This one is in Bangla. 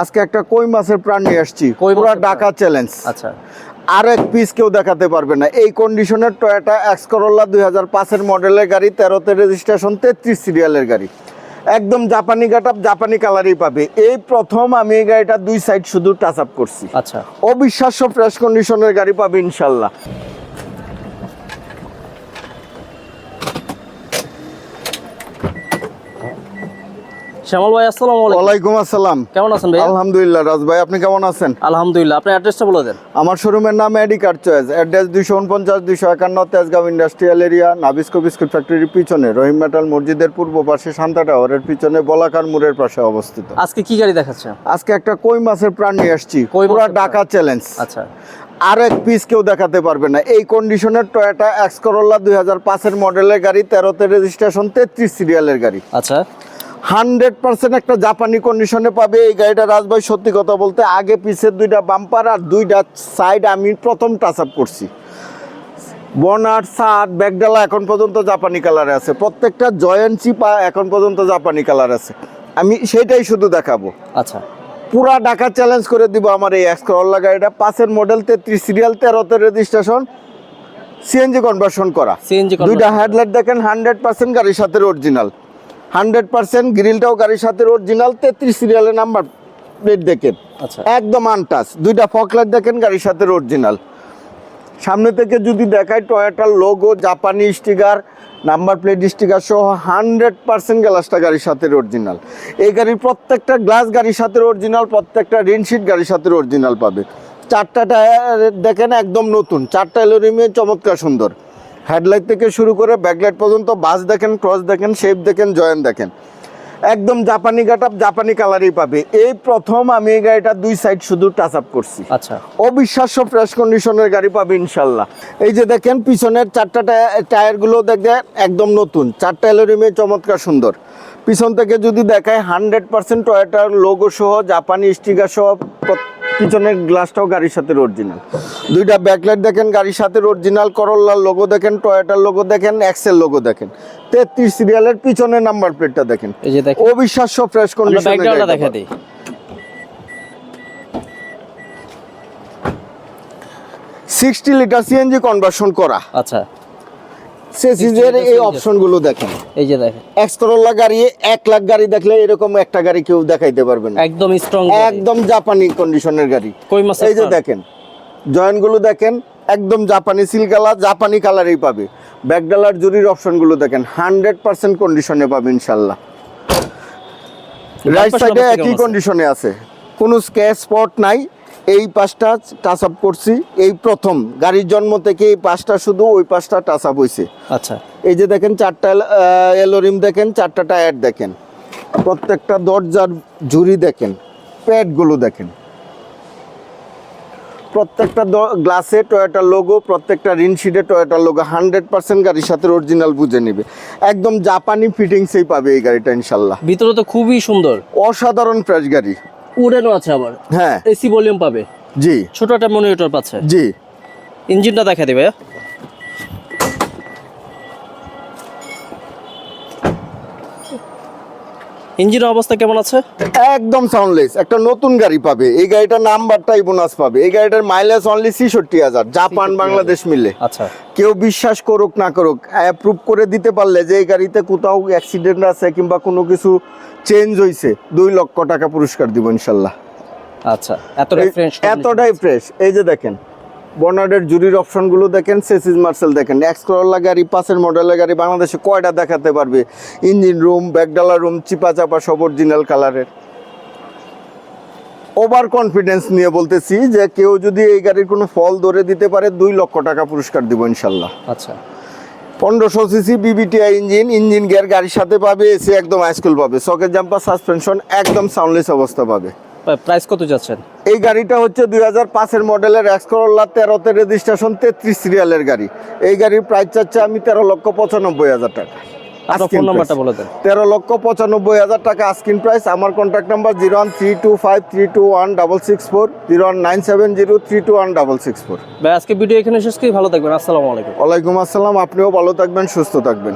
আজকে একটা কই মাছের প্রাণ নিয়ে আসছি। কই পুরো ঢাকা চ্যালেঞ্জ আচ্ছা। আর এক পিস কেউ দেখাতে পারবে না। এই কন্ডিশনের টয়োটা এক্স করোলা দুই হাজার পাঁচের মডেলের গাড়ি তেরোতে রেজিস্ট্রেশন তেত্রিশ সিরিয়ালের গাড়ি। একদম জাপানি গাটাপ জাপানি কালারই পাবে। এই প্রথম আমি এই গাড়িটা দুই সাইড শুধু টাচ আপ করছি। আচ্ছা। অবিশ্বাস্য ফ্রেশ কন্ডিশনের গাড়ি পাবে ইনশাল্লাহ। শ্যামল ভাই আসসালামু আলাইকুম। ওয়ালাইকুম আসসালাম। কেমন আছেন ভাই আলহামদুলিল্লাহ রাজ ভাই আপনি কেমন আছেন? আলহামদুলিল্লাহ আপনার অ্যাড্রেসটা বলে দেন। আমার শোরুমের নাম এডিকার চয়েস অ্যাড্রেস দুইশো উনপঞ্চাশ দুইশো একান্ন Tejgaon industrial area Nabisco biscuit ফ্যাক্টরির পিছনে রহিম মেটাল মসজিদের পূর্ব পাশে শান্তা টাওয়ারের পিছনে বলাকার মোড়ের পাশে অবস্থিত। আজকে কি গাড়ি দেখাচ্ছেন আজকে একটা কই মাছের প্রাণ নিয়ে আসছি পুরো ঢাকা চ্যালেঞ্জ আচ্ছা। আর এক পিস কেউ দেখাতে পারবে না। এই কন্ডিশনের টয়োটা এক্স করোলা দুই হাজার পাঁচের মডেলের গাড়ি তেরোতে রেজিস্ট্রেশন তেত্রিশ সিরিয়ালের গাড়ি। আচ্ছা। হান্ড্রেড পার্সেন্ট একটা জাপানি কন্ডিশনে পাবে। এই গাড়িটা রাজভাই সত্যি কথা বলতে আগে পিছের দুইটা বাম্পার আর দুইটা সাইড আমি প্রথম টাচ আপ করছি। বনার সার ব্যাগডালা এখন পর্যন্ত জাপানি কালারে আছে। প্রত্যেকটা জয়েন্ট চিপা এখন পর্যন্ত জাপানি কালার আছে। আমি সেটাই শুধু দেখাবো। আচ্ছা। পুরা ঢাকা চ্যালেঞ্জ করে দিব আমার এই এক্স করোলা গাড়িটা। পাঁচের মডেল তেত্রিশ সিরিয়াল তেরোতে রেজিস্ট্রেশন সিএনজি কনভার্সন করা। সিএনজি দুইটা হেডলাইট দেখেন হান্ড্রেড পার্সেন্ট গাড়ির সাথে অরিজিনাল হান্ড্রেড পার্সেন্ট গ্রিলটাও গাড়ির সাথে অরিজিনাল তেত্রিশ সিরিয়ালের নাম্বার প্লেট দেখেন। আচ্ছা। একদম আনটাচ দুইটা ফকলাইট দেখেন গাড়ির সাথে অরিজিনাল সামনে থেকে যদি দেখায় টয়োটার লোগো জাপানি স্টিকার নাম্বার প্লেট স্টিকার সহ হান্ড্রেড পার্সেন্ট গ্লাসটা গাড়ির সাথে অরিজিনাল এই গাড়ির প্রত্যেকটা গ্লাস গাড়ির সাথে অরিজিনাল প্রত্যেকটা রিনশিট গাড়ির সাথে অরিজিনাল পাবে। চারটা টায়ার দেখেন একদম নতুন। চারটা এলোরিমে চমৎকার সুন্দর। হেডলাইট থেকে শুরু করে ব্যাকলাইট পর্যন্ত বাস দেখেন ক্রস দেখেন শেপ দেখেন জয়েন দেখেন। একদম জাপানি গাটাপ জাপানি কালারই পাবে। এই প্রথম আমি এই গাড়িটা দুই সাইড শুধু টাচ আপ করছি। আচ্ছা। অবিশ্বাস্য ফ্রেশ কন্ডিশনের গাড়ি পাবে ইনশাল্লাহ। এই যে দেখেন পিছনের চারটা টায়ারগুলো দেখে একদম নতুন। চারটা এলোরিমে চমৎকার সুন্দর। পিছন থেকে যদি দেখায় হান্ড্রেড পার্সেন্ট টয়েটার লোগো সহ জাপানি স্টিকার সহ পিছনের গ্লাসটাও গাড়ির সাথে অরিজিনাল দুইটা ব্যাকলাইট দেখেন গাড়ির সাথে অরিজিনাল করল্লার লোগো দেখেন টয়েটার লোগো দেখেন এক্সেল লোগো দেখেন। তেত্রিশ সিরিয়ালের পিছনের নাম্বার প্লেটটা দেখেন। এই যে দেখেন। অবিশ্বাস্য ফ্রেশ দেখা দিই। সিক্সটি লিটার সিএনজি কনভার্সন করা। আচ্ছা। সেসিজের এই অপশনগুলো দেখেন। এই যে দেখেন। এক্স করোলা গাড়ি এক লাখ গাড়ি দেখলে এরকম একটা গাড়ি কেউ দেখাইতে পারবে না। একদম স্ট্রং একদম জাপানি কন্ডিশনের গাড়ি। এই যে দেখেন জয়েন্টগুলো দেখেন একদম জাপানি সিল কালার জাপানি কালারেই পাবে। ব্যাকডালার জুরির অপশনগুলো দেখেন হান্ড্রেড পার্সেন্ট কন্ডিশনে পাবে ইনশাল্লাহ। রাইট সাইডে একই কন্ডিশনে আছে? কোনো স্ক্যাচ স্পট নাই। এই পাশটা টাচ আপ করছি। এই প্রথম গাড়ির জন্ম থেকে এই পাশটা শুধু ওই পাশটা টাচ আপ হয়েছে আচ্ছা। এই যে দেখেন চারটা এলোরিম দেখেন চারটা টায়ার দেখেন। প্রত্যেকটা দরজার ঝুড়ি দেখেন প্যাডগুলো দেখেন। প্রত্যেকটা গ্লাসে টয়োটার লোগো প্রত্যেকটা রিনশিটে টয়োটার লোগো হান্ড্রেড পার্সেন্ট গাড়ির সাথে অরিজিনাল বুঝে নেবে। একদম জাপানি ফিটিংসেই পাবে এই গাড়িটা ইনশাল্লাহ। ভিতরে তো খুবই সুন্দর। অসাধারণ ফ্রেশ গাড়ি। উড়ানো আছে আবার। হ্যাঁ। এসি ভলিউম পাবে। জি। ছোট একটা মনিটর পাচ্ছে। জি। ইঞ্জিনটা দেখা দিবে ইঞ্জিনের অবস্থা কেমন আছে? একদম সাউন্ডলেস একটা নতুন গাড়ি পাবে। এই গাড়িটার নাম্বারটাই বোনাস পাবে। এই গাড়িটার মাইলেজ অনলি ছিষট্টি হাজার। জাপান বাংলাদেশ মিলে। আচ্ছা। কেউ বিশ্বাস করুক না করুক অ্যাপ্রুভ করে দিতে পারলে যে এই গাড়িতে কোথাও অ্যাক্সিডেন্ট আছে কিংবা কোনো কিছু চেঞ্জ হয়েছে দুই লক্ষ টাকা পুরস্কার দিব ইনশাল্লাহ। আচ্ছা এতটাই ফ্রেশ এতটাই ফ্রেশ এই যে দেখেন বনার্ডের জুরির অপশনগুলো দেখেন সেসিস মার্সেল দেখেন এক্সকরোলা গাড়ি পাশের মডেলের গাড়ি বাংলাদেশে কয়টা দেখাতে পারবে? ইঞ্জিন রুম ব্যাকডালা রুম চিপা চাপা সব অরিজিনাল কালারের ওভার কনফিডেন্স নিয়ে বলতেছি যে কেউ যদি এই গাড়ির কোনো ফল ধরে দিতে পারে দুই লক্ষ টাকা পুরস্কার দিব ইনশাল্লাহ। আচ্ছা। পনেরোশো CC VVTi engine engine gear গাড়ির সাথে পাবে এসি একদম হাইস্কুল পাবে। সকেট জাম্পার সাসপেনশন একদম সাউন্ডলেস অবস্থা পাবে। প্রাইস কত যাচ্ছেন? এই গাড়িটা হচ্ছে দুই হাজার পাঁচের মডেলের এক্স তেরো তেরোতে রেজিস্ট্রেশন তেত্রিশ সিরিয়ালের গাড়ি। এই গাড়ির প্রাইস চাচ্ছে আমি তেরো লক্ষ পঁচানব্বই হাজার টাকা। ফোন নাম্বারটা বলে দেন। তেরো লক্ষ পঁচানব্বই হাজার টাকা আস্কিন প্রাইস আমার contact number zero one three two five three two one double six four zero one nine seven zero three two one double six four ভাই আজকে ভিডিও এখানে শেষ করি ভালো থাকবেন। আসসালামু আলাইকুম। ওয়ালাইকুম আসসালাম আপনিও ভালো থাকবেন সুস্থ থাকবেন।